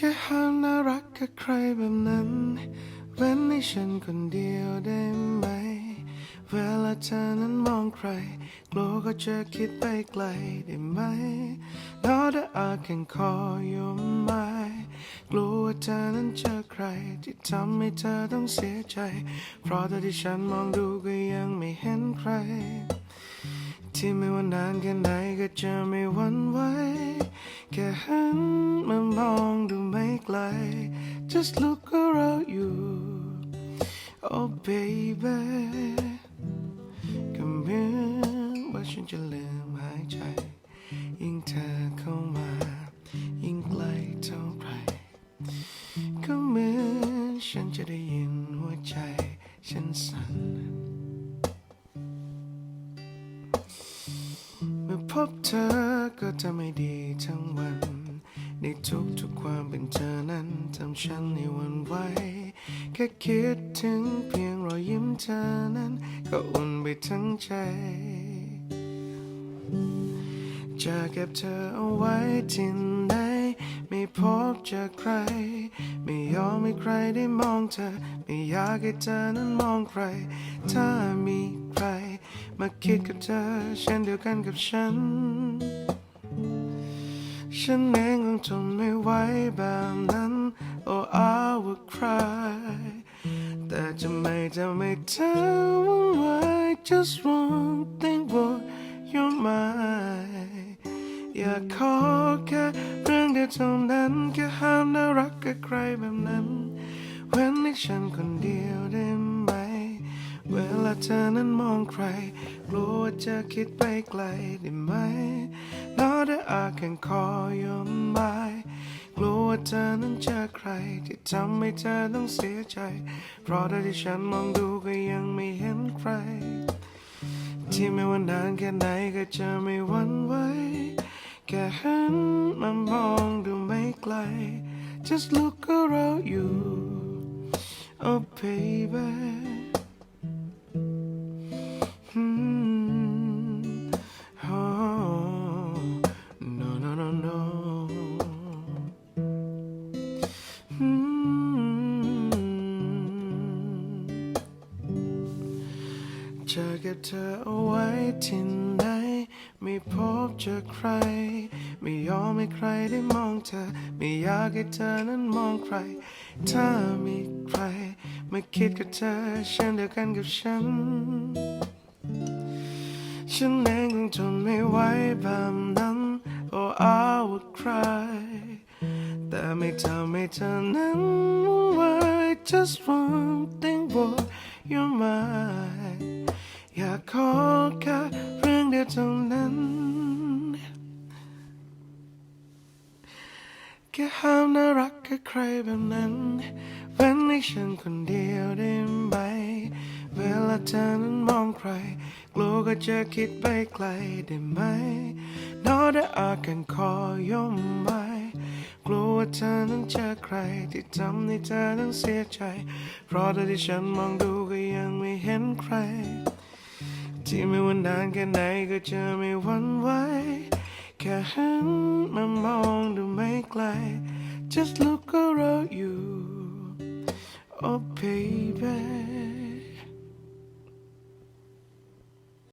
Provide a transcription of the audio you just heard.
แค่ห้ามน่ารักกับใครแบบนั้นเว้นให้ฉันคนเดียวได้ไหม เวลาเธอนั้นมองใครกลัวก็จะคิดไปไกลได้ไหม Now that I can call you mine กลัวว่าเธอนั้นเจอใคร ที่ทำให้เธอต้องเสียใจ เพราะเท่ที่ฉันมองดูก็ยังไม่เห็นใคร ที่ไม่ว่านานแค่ไหนก็จะไม่หวั่นไหวแค่หันมามอง ไกล just look around you oh baby ก็เหมือนว่าฉันจะลืมหายใจ ยิ่งเธอเข้ามา ยิ่งใกลเท่าไหรก็เหมือนฉันจะได้ยินหัวใจ ฉันสั่นเมื่อพบเธอก็ทำให้ดีทั้งวัน ทุกทุกๆความเป็นเธอนั้นทำฉันในวันไหวแค่คิดถึงเพียงรอยยิ้มเธอนั้น ก็อุ่นไปทั้งใจจะเก็บเธอเอาไว้ที่ไหนไม่พบเจอใคร ไม่ยอมให้ใครได้มองเธอ ไม่อยากให้เธอนั้นมองใคร ถ้ามีใคร มาคิดกับเธอเช่นเดียวกันกับฉัน ฉันเองคงทนไม่ไหวแบบนั้น Oh I would cry แต่จะไม่ทำให้เธอวุ่นวาย Just one thing boy you're mine อยากขอแค่เรื่องเดียวเท่านั้นแค่ห้ามน่ารักกับใครแบบนั้น เว้นให้ฉันคนเดียวได้ไหม เวลาเธอนั้นมองใคร กลัวจะคิดไปไกลได้ไหม Now that I can call you mine กลัวว่าเธอนั้นเจอใคร ที่ทำให้เธอต้องเสียใจ เพราะเท่าที่ฉันมองดูก็ยังไม่เห็นใคร ที่ไม่ว่านานแค่ไหนก็จะไม่หวั่นไหวแค่หันมามองดูไม่ไกล Just look around you Oh baby จะเก็บเธอเอาไว้ที่ไหน ไม่พบเจอใคร ไม่ยอมให้ใครได้มองเธอ ไม่อยากให้เธอนั้นมองใคร ถ้ามีใครมาคิดกับเธอเช่นเดียวกันกับฉัน ฉันเองคงทนไม่ไหวแบบนั้น Oh I would cry แต่ไม่ทำให้เธอนั้นไหว Just one thing boy you're mine ขอแค่เรื่องเดียวเท่านั้น แค่ห้ามน่ารักกับใครแบบนั้นเว้นให้ฉันคนเดียวได้ไหมเวลาเธอนั้นมองใคร กลัวก็จะคิดไปไกลได้ไหม Now that I can call you mine กลัวว่าเธอนั้นเจอใคร ที่ทำให้เธอต้องเสียใจ เพราะเท่าที่ฉันมองดูก็ยังไม่เห็นใคร ที่ไม่ว่านานแค่ไหนก็จะไม่หวั่นไหวแค่หันมามองดูไม่ไกล Just look around